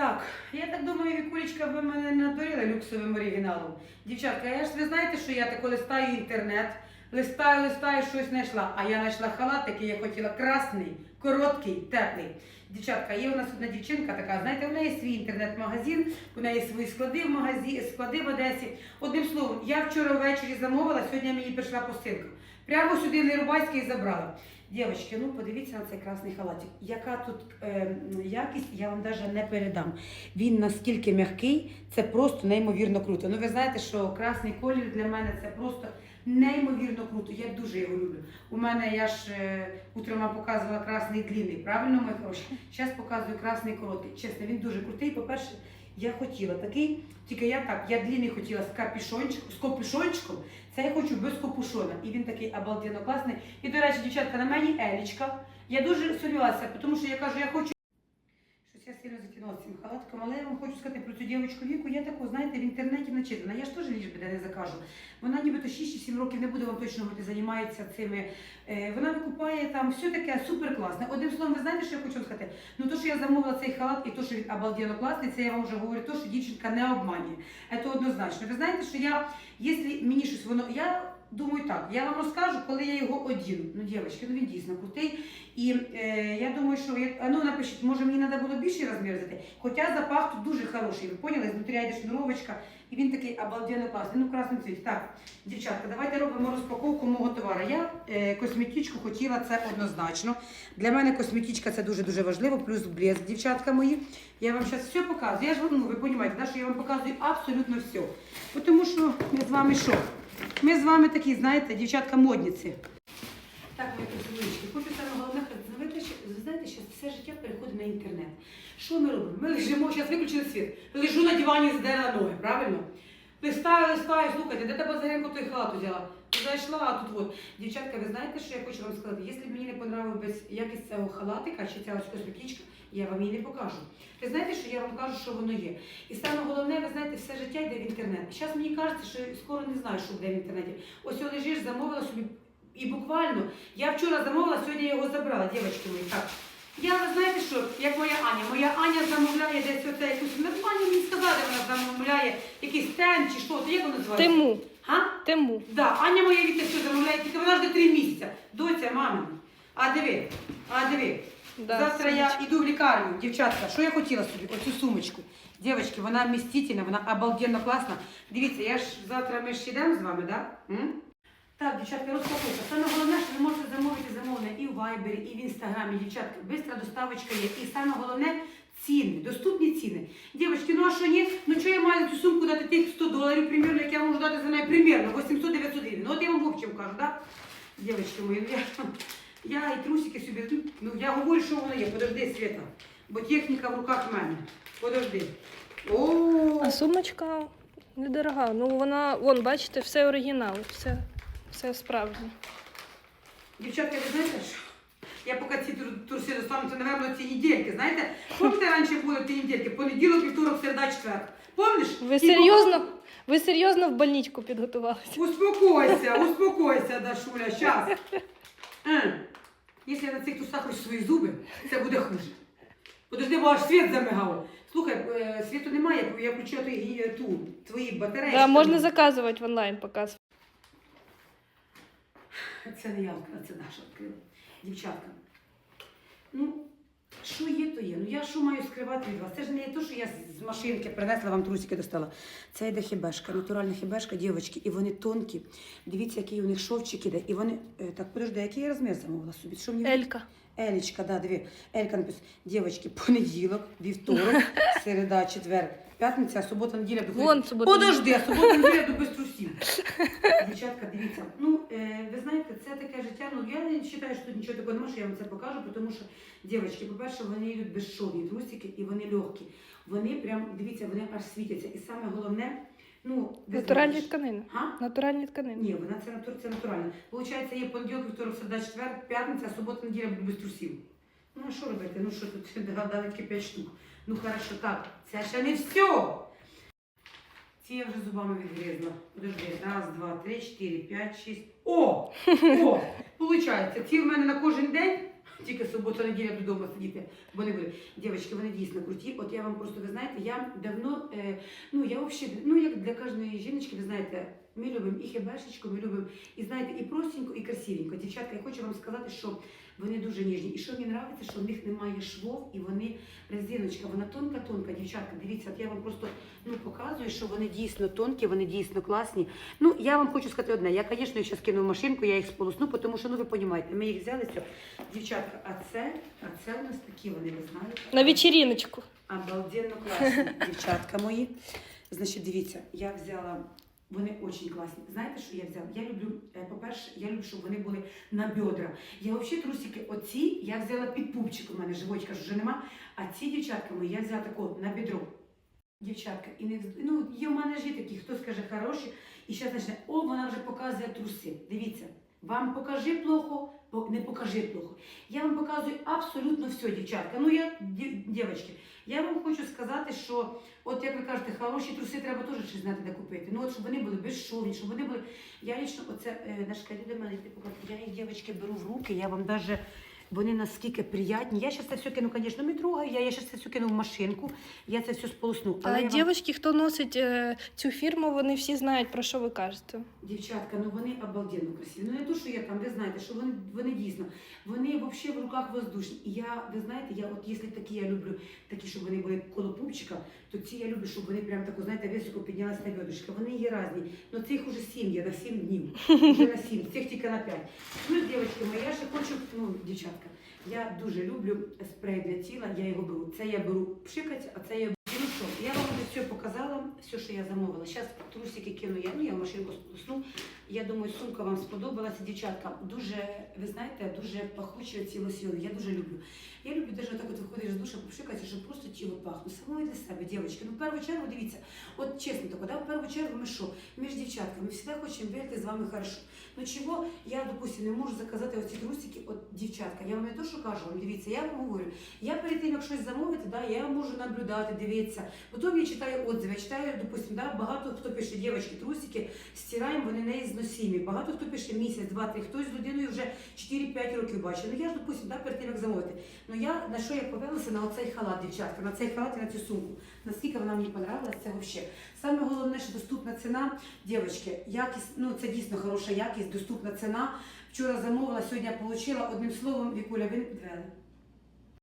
Так, я так думаю, Вікулечка, ви мене надурили люксовим оригіналом. Дівчатка, я ж ви знаєте, що я тако листаю інтернет, листаю, листаю, щось знайшла. А я знайшла халат, який я хотіла красний, короткий, теплий. Дівчатка, є у нас одна дівчинка така, знаєте, у неї свій інтернет-магазин, у неї свої склади в магазі, склади в Одесі. Одним словом, я вчора ввечері замовила, сьогодні мені прийшла посилка. Прямо сюди в Нерубайський забрала. Дівчатки, ну подивіться на цей красний халатик. Яка тут е, якість, я вам навіть не передам. Він наскільки м'який, це просто неймовірно круто. Ну ви знаєте, що красний колір для мене це просто неймовірно круто. Я дуже його люблю. У мене я ж е, утром показувала красний длинний, правильно, мої хороші? Зараз показую красний короткий. Чесно, він дуже крутий. По-перше, я хотіла такий, тільки я так, я длінний хотіла з капюшончиком, з капюшончиком, це я хочу без капюшона. І він такий обалденно класний. І, до речі, дівчатка, на мені елічка. Я дуже сумнівалася, тому що я кажу, я хочу. Сильно затягнула цим халатком, але я вам хочу сказати про цю дівчинку віку. Я таку, знаєте, в інтернеті начитана. Я ж теж ліж би де не закажу. Вона нібито 6-7 років не буде вам точно говорити, займається цими. Е, вона викупає там все таке супер класне. Одним словом, ви знаєте, що я хочу сказати? Ну то, що я замовила цей халат і то, що він обалденно класний, це я вам вже говорю, то, що дівчинка не обманює. Це однозначно. Ви знаєте, що я, якщо мені щось воно. Я думаю так, я вам розкажу, коли я його одіну. Ну, дівчатки, ну він дійсно крутий. І е, я думаю, що я, ну напишіть, може мені треба було більший розмір взяти. Хоча запах тут дуже хороший. Ви поняли? Знутрі йде шнуровочка, і він такий обалденно класний. Ну, в красному цвіті. Так, дівчатка, давайте робимо розпаковку мого товару. Я е, косметичку хотіла це однозначно. Для мене косметичка це дуже дуже важливо, плюс блеск, дівчатка мої. Я вам зараз все показую. Я ж ну, ви розумієте, да, що я вам показую абсолютно все. Тому що ми з вами що? Ми з вами такі, знаєте, дівчатка-модниці. Так, мої красивички, хочу саме головне, що, ви знаєте, що все життя переходить на інтернет. Що ми робимо? Ми лежимо, зараз виключили світ. Лежу на дивані, здерла ноги, правильно? Листаю, листаю, слухайте, де тебе Базаренко той халат взяла? Зайшла, а тут от. Дівчатка, ви знаєте, що я хочу вам сказати? Якщо б мені не понравилась якість цього халатика чи ця ось косметичка, я вам її не покажу. Ви знаєте, що я вам кажу, що воно є. І саме головне, ви знаєте, все життя йде в інтернет. Зараз мені кажеться, що скоро не знаю, що буде в інтернеті. Ось лежиш, замовила собі. І буквально, я вчора замовила, сьогодні я його забрала, дівчатки мої. Так. Я, ви знаєте що, як моя Аня, моя Аня замовляє десь оце якусь, нормально мені сказали, вона замовляє якийсь стенд чи що, то як воно називається? Тиму. А? Тиму. Да, Аня моя віте все замовляє, тільки вона жде три місяці. Доця, мама. А диви, а диви. Да, Завтра я йду в лікарню, дівчатка. Що я хотіла собі? Оцю сумочку. Дівчатки, вона вмістительна, вона обалденно класна. Дивіться, я ж завтра ми ж йдемо з вами, да? М? Так, дівчатка, розпаковка. Саме головне, що ви можете замовити замовлення і в Вайбері, і в інстаграмі. Дівчатка, бистра доставочка є. І саме головне ціни, доступні ціни. Дівчатки, ну а що ні? Ну що я маю цю сумку дати тих 100 доларів, примірно, як я можу дати за неї примірно 800-900 гривень. Ну от я вам в общем кажу, так? Да? Дівчатки мої, ну, я, я і трусики собі, ну, я говорю, що воно є. Подожди, Света, бо техніка в руках в мене. Подожди. О, А сумочка недорога. Ну вона, вон, бачите, все оригінал, все, все справжнє. Дівчатка, ви знаєте що? Я поки ці тру- труси достану, це, напевно, ці недільки. Знаєте, пам'ятаєте, раніше були ті недільки? Понеділок, вівторок, середа, четвер. Помниш? Ви І серйозно, ви серйозно в больничку підготувалися? Успокойся, успокойся, Дашуля, щас. Е, Якщо я на цих трусах хочу свої зуби, це буде хуже. Подожди, бо аж світ замигав. Слухай, е, світу немає, я включила ту, твої батареї. Да, можна заказувати в онлайн показ. Це не я відкрила, це Даша відкрила. Дівчатка. Ну, що є, то є. Ну я що маю скривати від вас? Це ж не те, що я з машинки принесла вам трусики достала. Це йде хібешка, натуральна хібешка, дівчатки, і вони тонкі. Дивіться, який у них шовчик іде. І вони. е, Так, подожди, який я розмір замовила собі? Що мені? Елька. Елічка, да, диви. Елька написала. Дівчатки, понеділок, вівторок, середа, четвер, п'ятниця, субота, неділя до Вон субота. Подожди, а субота, неділя до без трусів. Дівчатка, дивіться. Ну, е, ви знаєте, це таке життя. Ну, я не вважаю, що тут нічого такого немає, що я вам це покажу, тому що, дівчатки, по-перше, вони йдуть безшовні трусики і вони легкі. Вони прям, дивіться, вони аж світяться. І саме головне, ну, Натуральні тканини. Га? Натуральні тканини. Ні, вона це, натур, це натурально. Получається, є понеділок, вівторок, середа, четвер, п'ятниця, субота, неділя буду без трусів. Ну а що робити? Ну що тут дали тільки 5 штук. Ну хорошо, так, це ще не все. Ці я вже зубами відгризла. Подожди, раз, два, три, чотири, п'ять, шість. О! О! Получається, ці в мене на кожен день. Тільки субота, неділя додому сидіти. Вони були. Дівчатки, вони дійсно круті. От я вам просто, ви знаєте, я давно, е, ну я взагалі, ну як для кожної жіночки, ви знаєте, ми любимо і хебешечку, ми любимо і знаєте, і простенько, і красивенько. Дівчатка, я хочу вам сказати, що вони дуже ніжні. І що мені подобається, що в них немає швов, і вони резиночка, вона тонка-тонка. Дівчатка, дивіться, от я вам просто ну, показую, що вони дійсно тонкі, вони дійсно класні. Ну, я вам хочу сказати одне. Я, звісно, їх зараз кину в машинку, я їх сполосну, тому що, ну ви розумієте, ми їх взяли, все. Дівчатка, а це, а це у нас такі вони, ви знаєте. На вечериночку. Обалденно класні, дівчатка мої. Значить, дивіться, я взяла. Вони дуже класні. Знаєте, що я взяла? Я люблю, е, по-перше, я люблю, щоб вони були на бедра. Я взагалі трусики, оці я взяла під пупчик, у мене живочка вже нема. А ці дівчатки мої я взяла тако на бедро. Дівчатка, і не ну, є в мене ж є такі, хто скаже хороші, і зараз почне, о, вона вже показує труси. Дивіться, вам покажи плохо, не покажи плохо. Я вам показую абсолютно все, дівчатка. Ну я, ді- дівчатки, я вам хочу сказати, що от як ви кажете, хороші труси треба теж щось знати, де купити. Ну от щоб вони були безшовні, щоб вони були. Я лічно, оце е, наш до мене. Я їх дівчатки беру в руки, я вам даже. Вони наскільки приятні. Я зараз це все кину, звісно, не трогаю, я, я зараз це все кину в машинку, я це все сполосну. А я вам- хто носить е, цю фірму, вони всі знають, про що ви кажете. Дівчатка, ну вони обалденно красиві. Ну не то, що я там, ви знаєте, що вони, вони дійсно, вони взагалі в руках воздушні. І я, ви знаєте, я от якщо такі я люблю, такі, щоб вони були коло пупчика, то ці я люблю, щоб вони прям тако, знаєте, високо піднялися на бедочка. Вони є різні. Ну цих уже сім є, на сім днів. Вже на сім, цих тільки на п'ять. Ну, дівчатки мої, я ще хочу, ну, дівчатка, я дуже люблю спрей для тіла, я його беру. Це я беру пшикать, а це я. Що, я вам вже все показала, все, що я замовила. Зараз трусики кину я, ну я в машинку сполосну. Я думаю, сумка вам сподобалася, дівчатка. Дуже, ви знаєте, дуже пахучі ці лосьйони. Я дуже люблю. Я люблю навіть так от виходиш з душа, попшикатися, щоб просто тіло пахло. Самої для себе, дівчатки. Ну, в першу чергу, дивіться, от чесно так, да, в першу чергу ми що? Ми ж дівчатка, ми завжди хочемо вийти з вами хорошо. Ну чого я, допустим, не можу заказати оці трусики, от дівчатка, я вам не то, що кажу дивіться, я вам говорю, я перед тим, як щось замовити, да, я можу наблюдати, дивитися. Потім я читаю отзиви, я читаю, допустим, да, багато хто пише, дівчатки, трусики, стираємо, вони не зносимі. Багато хто пише місяць, два, три, хтось з людиною вже 4-5 років бачить. Ну я ж, допустим, да, перед тим, як замовити. Ну я на що я повелася на оцей халат, дівчатка, на цей халат і на цю сумку. Наскільки вона мені понравилась, це взагалі. Саме головне, що доступна ціна, дівчатки, якість, ну це дійсно хороша якість, доступна ціна. Вчора замовила, сьогодні отримала. Одним словом, Вікуля, ви,